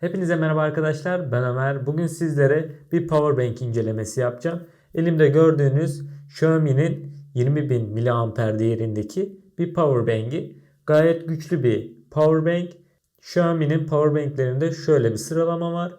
Hepinize merhaba arkadaşlar. Ben Ömer. Bugün sizlere bir powerbank incelemesi yapacağım. Elimde gördüğünüz Xiaomi'nin 20.000 mAh değerindeki bir powerbank'i. Gayet güçlü bir powerbank. Xiaomi'nin powerbank'lerinde şöyle bir sıralama var.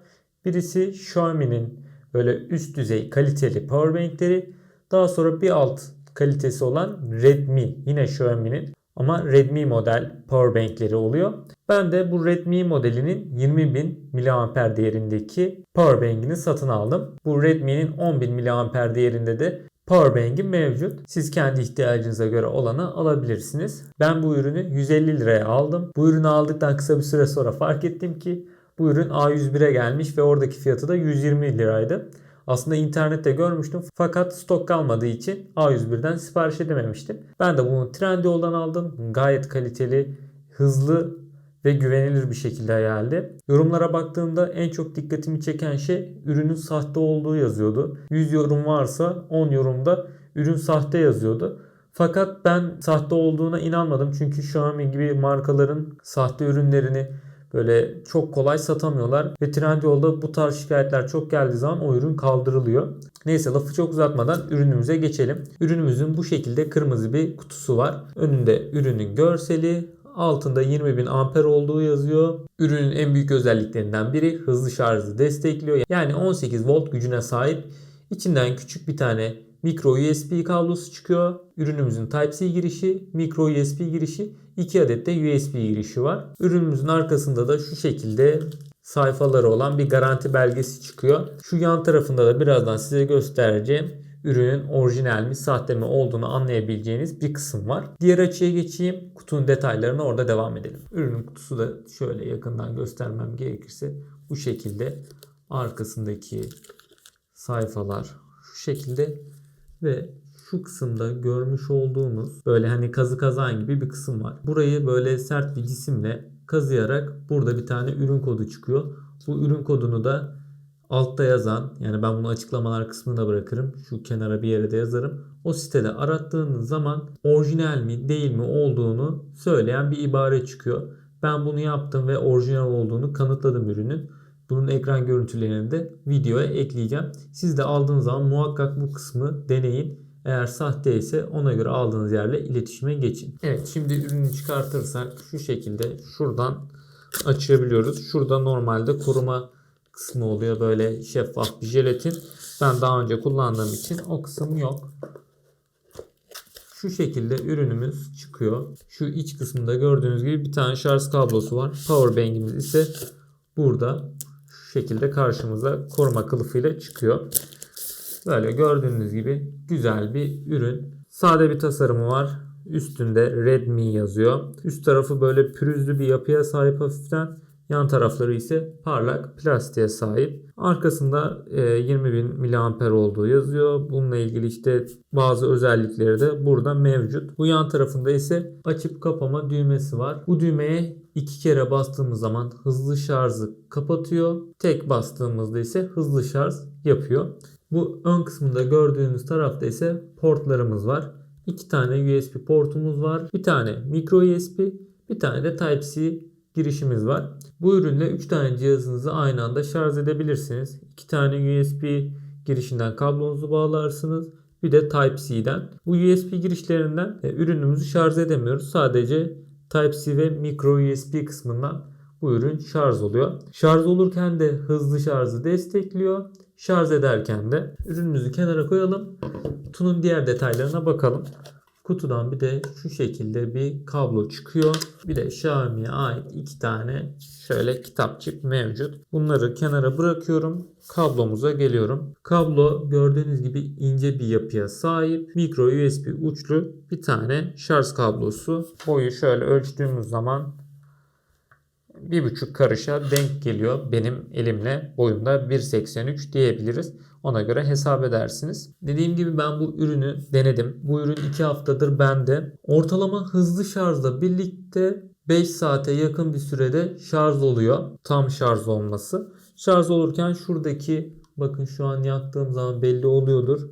Birisi Xiaomi'nin böyle üst düzey kaliteli powerbank'leri. Daha sonra bir alt kalitesi olan Redmi yine Xiaomi'nin ama Redmi model powerbank'leri oluyor. Ben de bu Redmi modelinin 20.000 mAh değerindeki powerbank'ini satın aldım. Bu Redmi'nin 10.000 mAh değerinde de powerbank'i mevcut. Siz kendi ihtiyacınıza göre olanı alabilirsiniz. Ben bu ürünü 150 liraya aldım. Bu ürünü aldıktan kısa bir süre sonra fark ettim ki bu ürün A101'e gelmiş ve oradaki fiyatı da 120 liraydı. Aslında internette görmüştüm fakat stok kalmadığı için A101'den sipariş edememiştim. Ben de bunu Trendyol'dan aldım. Gayet kaliteli, hızlı ve güvenilir bir şekilde geldi. Yorumlara baktığımda en çok dikkatimi çeken şey ürünün sahte olduğu yazıyordu. 100 yorum varsa 10 yorumda ürün sahte yazıyordu. Fakat ben sahte olduğuna inanmadım. Çünkü Xiaomi gibi markaların sahte ürünlerini böyle çok kolay satamıyorlar. Ve Trendyol'da bu tarz şikayetler çok geldiği zaman o ürün kaldırılıyor. Neyse lafı çok uzatmadan ürünümüze geçelim. Ürünümüzün bu şekilde kırmızı bir kutusu var. Önünde ürünün görseli, altında 20.000 amper olduğu yazıyor. Ürünün en büyük özelliklerinden biri hızlı şarjı destekliyor. Yani 18 volt gücüne sahip. İçinden küçük bir tane micro USB kablosu çıkıyor. Ürünümüzün Type-C girişi, micro USB girişi, 2 adet de USB girişi var. Ürünümüzün arkasında da şu şekilde sayfaları olan bir garanti belgesi çıkıyor. Şu yan tarafında da birazdan size göstereceğim ürünün orijinal mi sahte mi olduğunu anlayabileceğiniz bir kısım var. Diğer açıya geçeyim. Kutunun detaylarına orada devam edelim. Ürünün kutusu da şöyle yakından göstermem gerekirse bu şekilde arkasındaki sayfalar şu şekilde ve şu kısımda görmüş olduğunuz böyle hani kazı kazan gibi bir kısım var. Burayı böyle sert bir cisimle kazıyarak burada bir tane ürün kodu çıkıyor. Bu ürün kodunu da altta yazan yani ben bunu açıklamalar kısmına bırakırım. Şu kenara bir yere de yazarım. O sitede arattığınız zaman orijinal mi değil mi olduğunu söyleyen bir ibare çıkıyor. Ben bunu yaptım ve orijinal olduğunu kanıtladım ürünün. Bunun ekran görüntülerini de videoya ekleyeceğim. Siz de aldığınız zaman muhakkak bu kısmı deneyin. Eğer sahte ise ona göre aldığınız yerle iletişime geçin. Evet şimdi ürünü çıkartırsak şu şekilde şuradan açabiliyoruz. Şurada normalde koruma kısmı oluyor böyle şeffaf bir jelatin. Ben daha önce kullandığım için o kısım yok. Şu şekilde ürünümüz çıkıyor. Şu iç kısmında gördüğünüz gibi bir tane şarj kablosu var. Power bank'imiz ise burada şu şekilde karşımıza koruma kılıfıyla çıkıyor. Böyle gördüğünüz gibi güzel bir ürün. Sade bir tasarımı var. Üstünde Redmi yazıyor. Üst tarafı böyle pürüzlü bir yapıya sahip hafiften. Yan tarafları ise parlak plastiğe sahip. Arkasında 20.000 mAh olduğu yazıyor. Bununla ilgili işte bazı özellikleri de burada mevcut. Bu yan tarafında ise açıp kapama düğmesi var. Bu düğmeye iki kere bastığımız zaman hızlı şarjı kapatıyor. Tek bastığımızda ise hızlı şarj yapıyor. Bu ön kısmında gördüğünüz tarafta ise portlarımız var. İki tane USB portumuz var. Bir tane micro USB, bir tane de Type-C girişimiz var. Bu ürünle 3 tane cihazınızı aynı anda şarj edebilirsiniz. 2 tane USB girişinden kablonuzu bağlarsınız. Bir de Type-C'den. Bu USB girişlerinden e, ürünümüzü şarj edemiyoruz. Sadece Type-C ve micro USB kısmından bu ürün şarj oluyor. Şarj olurken de hızlı şarjı destekliyor. Şarj ederken de ürünümüzü kenara koyalım. Kutunun diğer detaylarına bakalım. Kutudan bir de şu şekilde bir kablo çıkıyor. Bir de Xiaomi'ye ait iki tane şöyle kitapçık mevcut. Bunları kenara bırakıyorum. Kablomuza geliyorum. Kablo gördüğünüz gibi ince bir yapıya sahip. Micro USB uçlu bir tane şarj kablosu. Boyu şöyle ölçtüğümüz zaman bir buçuk karışa denk geliyor benim elimle boyumda 1.83 diyebiliriz. Ona göre hesap edersiniz. Dediğim gibi ben bu ürünü denedim. Bu ürün 2 haftadır bende. Ortalama hızlı şarjla birlikte 5 saate yakın bir sürede şarj oluyor. Tam şarj olması. Şarj olurken şuradaki bakın şu an yaktığım zaman belli oluyordur.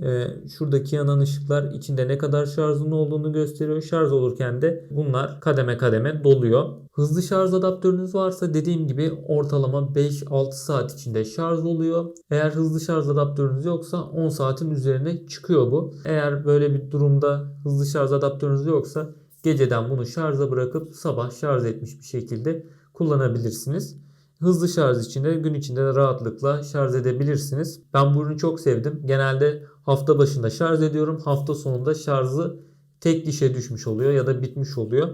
Ee, şuradaki yanan ışıklar içinde ne kadar şarjın olduğunu gösteriyor. Şarj olurken de bunlar kademe kademe doluyor. Hızlı şarj adaptörünüz varsa dediğim gibi ortalama 5-6 saat içinde şarj oluyor. Eğer hızlı şarj adaptörünüz yoksa 10 saatin üzerine çıkıyor bu. Eğer böyle bir durumda hızlı şarj adaptörünüz yoksa geceden bunu şarja bırakıp sabah şarj etmiş bir şekilde kullanabilirsiniz. Hızlı şarj için de gün içinde de rahatlıkla şarj edebilirsiniz. Ben bu ürünü çok sevdim. Genelde hafta başında şarj ediyorum. Hafta sonunda şarjı tek dişe düşmüş oluyor ya da bitmiş oluyor.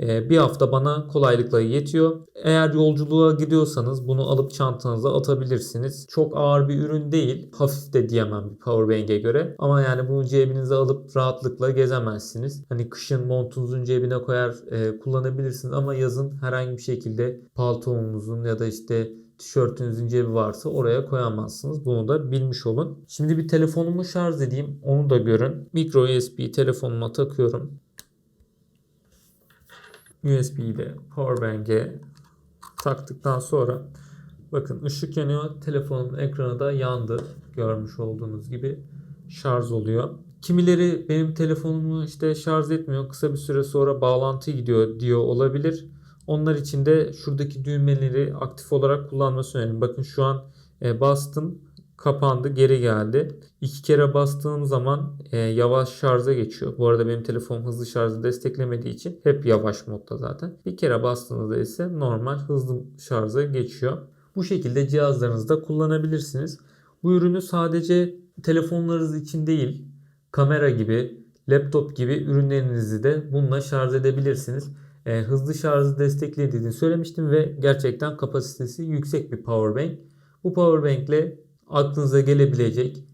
Ee, bir hafta bana kolaylıkla yetiyor. Eğer yolculuğa gidiyorsanız bunu alıp çantanıza atabilirsiniz. Çok ağır bir ürün değil. Hafif de diyemem bir powerbank'e göre. Ama yani bunu cebinize alıp rahatlıkla gezemezsiniz. Hani kışın montunuzun cebine koyar e, kullanabilirsiniz ama yazın herhangi bir şekilde paltonuzun ya da işte tişörtünüzün cebi varsa oraya koyamazsınız. Bunu da bilmiş olun. Şimdi bir telefonumu şarj edeyim. Onu da görün. Micro USB telefonuma takıyorum. USB'yi de powerbank'e taktıktan sonra bakın ışık yanıyor. Telefonun ekranı da yandı. Görmüş olduğunuz gibi şarj oluyor. Kimileri benim telefonumu işte şarj etmiyor. Kısa bir süre sonra bağlantı gidiyor diyor olabilir. Onlar için de şuradaki düğmeleri aktif olarak kullanması önemli. Bakın şu an e, bastım kapandı geri geldi. İki kere bastığım zaman e, yavaş şarja geçiyor. Bu arada benim telefonum hızlı şarjı desteklemediği için hep yavaş modda zaten. Bir kere bastığınızda ise normal hızlı şarja geçiyor. Bu şekilde cihazlarınızda kullanabilirsiniz. Bu ürünü sadece telefonlarınız için değil, kamera gibi, laptop gibi ürünlerinizi de bununla şarj edebilirsiniz. E, hızlı şarjı desteklediğini söylemiştim ve gerçekten kapasitesi yüksek bir powerbank. Bu powerbank ile aklınıza gelebilecek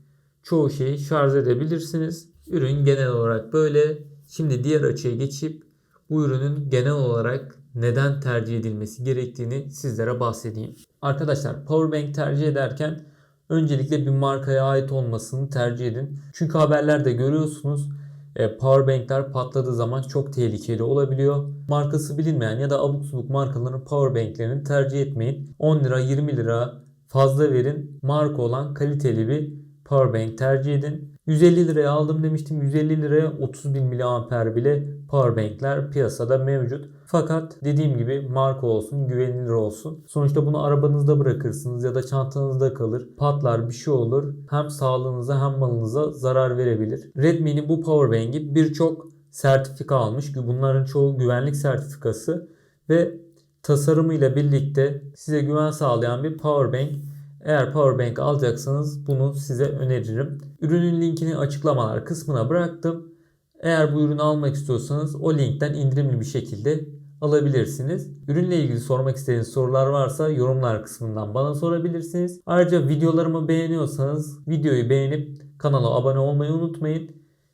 çoğu şeyi şarj edebilirsiniz. Ürün genel olarak böyle. Şimdi diğer açıya geçip bu ürünün genel olarak neden tercih edilmesi gerektiğini sizlere bahsedeyim. Arkadaşlar powerbank tercih ederken öncelikle bir markaya ait olmasını tercih edin. Çünkü haberlerde görüyorsunuz powerbankler patladığı zaman çok tehlikeli olabiliyor. Markası bilinmeyen ya da abuk subuk markaların powerbanklerini tercih etmeyin. 10 lira 20 lira fazla verin. Marka olan kaliteli bir powerbank tercih edin. 150 liraya aldım demiştim. 150 liraya 30 bin miliamper bile powerbankler piyasada mevcut. Fakat dediğim gibi marka olsun, güvenilir olsun. Sonuçta bunu arabanızda bırakırsınız ya da çantanızda kalır. Patlar bir şey olur. Hem sağlığınıza hem malınıza zarar verebilir. Redmi'nin bu powerbank'i birçok sertifika almış. Bunların çoğu güvenlik sertifikası ve tasarımıyla birlikte size güven sağlayan bir powerbank. Eğer powerbank alacaksanız bunu size öneririm. Ürünün linkini açıklamalar kısmına bıraktım. Eğer bu ürünü almak istiyorsanız o linkten indirimli bir şekilde alabilirsiniz. Ürünle ilgili sormak istediğiniz sorular varsa yorumlar kısmından bana sorabilirsiniz. Ayrıca videolarımı beğeniyorsanız videoyu beğenip kanala abone olmayı unutmayın.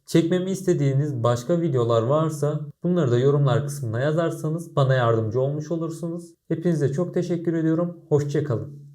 Çekmemi istediğiniz başka videolar varsa bunları da yorumlar kısmına yazarsanız bana yardımcı olmuş olursunuz. Hepinize çok teşekkür ediyorum. Hoşçakalın.